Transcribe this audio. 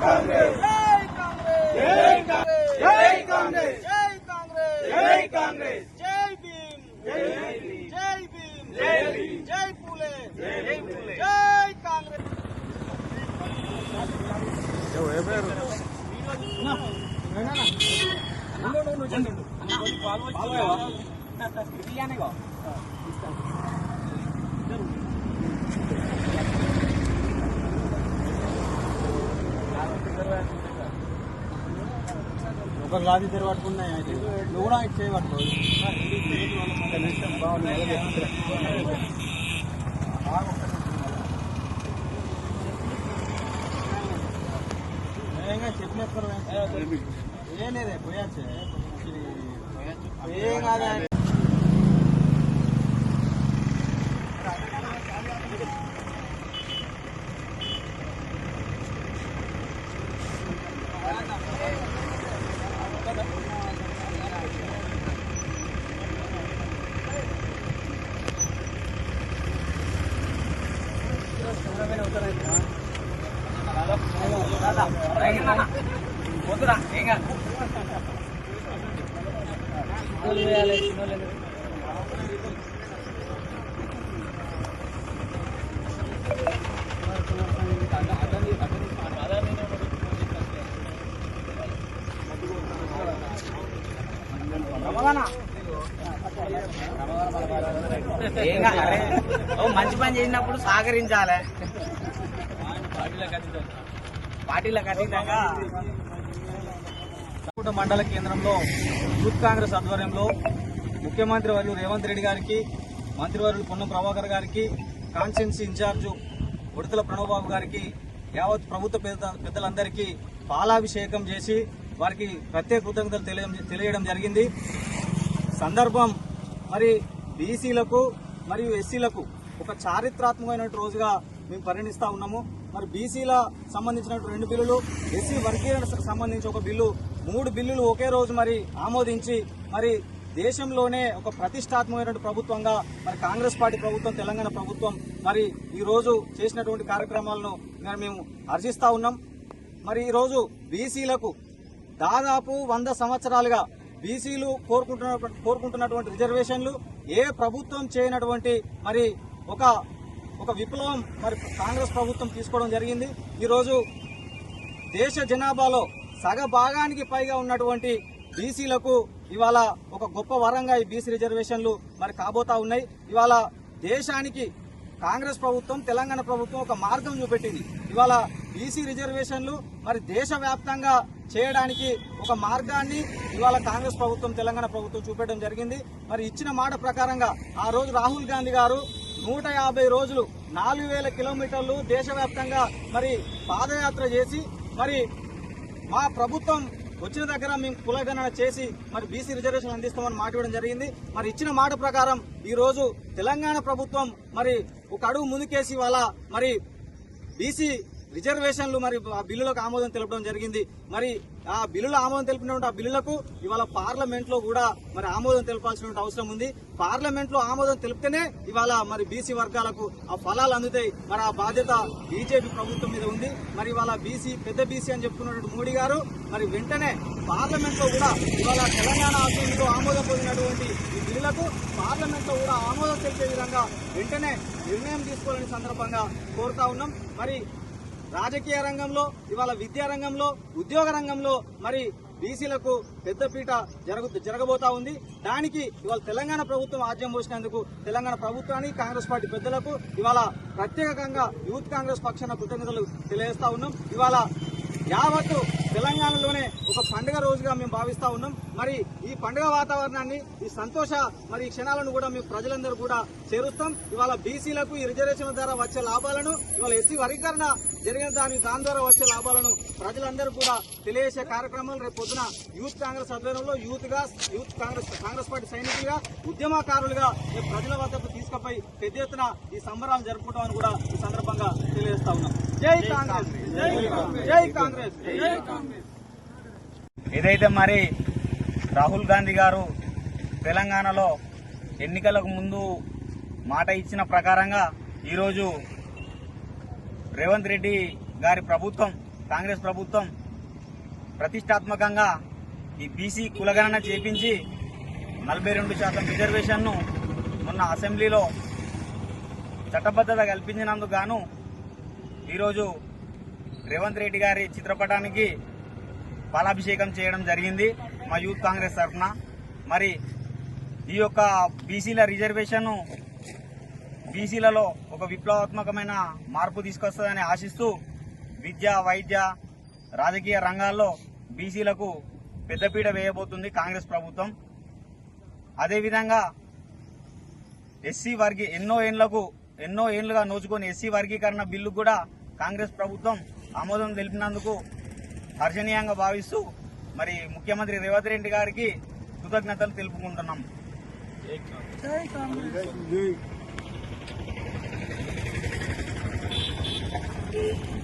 కాంగ్రెస్ జై కాంగ్రెస్ జై కాంగ్రెస్ జై కాంగ్రెస్ జై కాంగ్రెస్ జై భీమ్ జై భీమ్. జై భీమ్ జై భీమ్. జై పూలే జై పూలే. జై కాంగ్రెస్ ఒక గాది ఇద్దరు పట్టుకున్నాయి నువ్వు కూడా ఇటు చేయబట్టు. చెప్పలేదు ఏం లేదే పోయాచ్చే ఏం కాదా ఏం కాదు, మంచి పని చేసినప్పుడు సహకరించాలి. పార్టీలకు అతీతంగా కోట మండల కేంద్రంలో యూత్ కాంగ్రెస్ ఆధ్వర్యంలో ముఖ్యమంత్రి వర్యులు రేవంత్ రెడ్డి గారికి మంత్రివర్యులు పొన్నం ప్రభాకర్ గారికి కాన్స్టిట్యున్సీ ఇన్ఛార్జు ఉడతల ప్రణవబాబు గారికి యావత్ ప్రభుత్వ పెద్ద పెద్దలందరికీ పాలాభిషేకం చేసి వారికి ప్రత్యేక కృతజ్ఞతలు తెలియ- తెలియడం జరిగింది. సందర్భం మరి బీసీలకు మరియు ఎస్సీలకు ఒక చారిత్రాత్మకమైన రోజుగా మేము పరిగణిస్తూ ఉన్నాము. మరి బీసీల సంబంధించిన రెండు బిల్లులు ఎస్సీ వర్గీకరణకు సంబంధించి ఒక బిల్లు మూడు బిల్లులు ఒకే రోజు మరి ఆమోదించి మరి దేశంలోనే ఒక ప్రతిష్టాత్మకమైనటువంటి ప్రభుత్వంగా మరి కాంగ్రెస్ పార్టీ ప్రభుత్వం తెలంగాణ ప్రభుత్వం మరి ఈరోజు చేసినటువంటి కార్యక్రమాలను మరి మేము హర్షిస్తా ఉన్నాం. మరి ఈరోజు బీసీలకు దాదాపు వంద సంవత్సరాలుగా బీసీలు కోరుకుంటున్న కోరుకుంటున్నటువంటి రిజర్వేషన్లు ఏ ప్రభుత్వం చేయనటువంటి మరి ఒక ఒక విప్లవం మరి కాంగ్రెస్ ప్రభుత్వం తీసుకోవడం జరిగింది. ఈరోజు దేశ జనాభాలో సగ భాగానికి పైగా ఉన్నటువంటి బీసీలకు ఇవాళ ఒక గొప్ప వరంగా ఈ బీసీ రిజర్వేషన్లు మరి కాబోతా ఉన్నాయి. ఇవాళ దేశానికి కాంగ్రెస్ ప్రభుత్వం తెలంగాణ ప్రభుత్వం ఒక మార్గం చూపెట్టింది. ఇవాళ బీసీ రిజర్వేషన్లు మరి దేశవ్యాప్తంగా చేయడానికి ఒక మార్గాన్ని ఇవాళ కాంగ్రెస్ ప్రభుత్వం తెలంగాణ ప్రభుత్వం చూపెట్టడం జరిగింది. మరి ఇచ్చిన మాట ప్రకారంగా ఆ రోజు రాహుల్ గాంధీ గారు నూట యాభై రోజులు నాలుగు వేల కిలోమీటర్లు దేశవ్యాప్తంగా మరి పాదయాత్ర చేసి మరి మా ప్రభుత్వం వచ్చిన దగ్గర మేము కులగణన చేసి మరి బీసీ రిజర్వేషన్ అందిస్తామని మాట ఇవ్వడం జరిగింది. మరి ఇచ్చిన మాట ప్రకారం ఈరోజు తెలంగాణ ప్రభుత్వం మరి ఒక అడుగు ముందుకేసి వాళ్ళ మరి బీసీ రిజర్వేషన్లు మరి ఆ బిల్లులకు ఆమోదం తెలపడం జరిగింది. మరి ఆ బిల్లుల ఆమోదం తెలిపినటువంటి ఆ బిల్లులకు ఇవాళ పార్లమెంట్లో కూడా మరి ఆమోదం తెలపాల్సిన అవసరం ఉంది. పార్లమెంట్లో ఆమోదం తెలిపితేనే ఇవాళ మరి బీసీ వర్గాలకు ఆ ఫలాలు అందుతాయి. మరి ఆ బాధ్యత బీజేపీ ప్రభుత్వం మీద ఉంది. మరి ఇవాళ బీసీ పెద్ద బీసీ అని చెప్పుకున్నటువంటి మోడీ గారు మరి వెంటనే పార్లమెంట్లో కూడా ఇవాళ తెలంగాణ అసెంబ్లీలో ఆమోదం పొందినటువంటి ఈ బిల్లులకు పార్లమెంట్లో కూడా ఆమోదం తెలిపే విధంగా వెంటనే నిర్ణయం తీసుకోవాలని సందర్భంగా కోరుతా ఉన్నాం. మరి రాజకీయ రంగంలో ఇవాళ విద్యా రంగంలో ఉద్యోగ రంగంలో మరి బీసీలకు పెద్దపీట జరుగు జరగబోతా ఉంది. దానికి ఇవాళ తెలంగాణ ప్రభుత్వం ఆద్యం పోసినందుకు తెలంగాణ ప్రభుత్వానికి కాంగ్రెస్ పార్టీ పెద్దలకు ఇవాళ ప్రత్యేకంగా యూత్ కాంగ్రెస్ పక్షాన కృతజ్ఞతలు తెలియజేస్తా ఉన్నాం. ఇవాళ యావత్తు తెలంగాణలోనే ఒక పండుగ రోజుగా మేము భావిస్తా ఉన్నాం. మరి ఈ పండుగ వాతావరణాన్ని ఈ సంతోష మరి క్షణాలను కూడా మేము ప్రజలందరూ కూడా చేరుస్తాం. ఇవాళ బీసీలకు ఈ రిజర్వేషన్ ద్వారా వచ్చే లాభాలను ఇవాళ ఎస్సీ వర్గీకరణ జరిగిన దాని దాని ద్వారా వచ్చే లాభాలను ప్రజలందరూ కూడా తెలియజేసే కార్యక్రమాలు రేపు పొద్దున యూత్ కాంగ్రెస్ ఆధ్వర్యంలో యూత్గా యూత్ కాంగ్రెస్ కాంగ్రెస్ పార్టీ సైనికులుగా ఉద్యమకారులుగా రేపు ప్రజల వద్దకు తీసుకుపోయి పెద్ద ఎత్తున ఈ సంబరాలు జరుపుకుంటామని కూడా ఈ సందర్భంగా తెలియజేస్తా ఉన్నాం. జై కాంగ్రెస్ జై కాంగ్రెస్ జై కాంగ్రెస్. ఏదైతే మరి రాహుల్ గాంధీ గారు తెలంగాణలో ఎన్నికలకు ముందు మాట ఇచ్చిన ప్రకారంగా ఈరోజు రేవంత్ రెడ్డి గారి ప్రభుత్వం కాంగ్రెస్ ప్రభుత్వం ప్రతిష్టాత్మకంగా ఈ బీసీ కులగణన చేపించి నలభై రెండు శాతం రిజర్వేషన్ను మొన్న అసెంబ్లీలో చట్టబద్ధత కల్పించినందుకు గాను ఈరోజు రేవంత్ రెడ్డి గారి చిత్రపటానికి పాలాభిషేకం చేయడం జరిగింది మా యూత్ కాంగ్రెస్ తరఫున. మరి ఈ యొక్క బీసీల రిజర్వేషన్ను బీసీలలో ఒక విప్లవాత్మకమైన మార్పు తీసుకొస్తుందని ఆశిస్తూ విద్య వైద్య రాజకీయ రంగాల్లో బీసీలకు పెద్దపీట వేయబోతుంది కాంగ్రెస్ ప్రభుత్వం. అదేవిధంగా ఎస్సీ వర్గీ ఎన్నో ఏళ్ళకు ఎన్నో ఏళ్ళుగా నోచుకొని ఎస్సీ వర్గీకరణ బిల్లు కూడా కాంగ్రెస్ ప్రభుత్వం ఆమోదం తెలిపినందుకు హర్షణీయంగా భావిస్తూ మరి ముఖ్యమంత్రి రేవంత్ రెడ్డి గారికి కృతజ్ఞతలు తెలుపుకుంటున్నాం. జై కాంగ్రెస్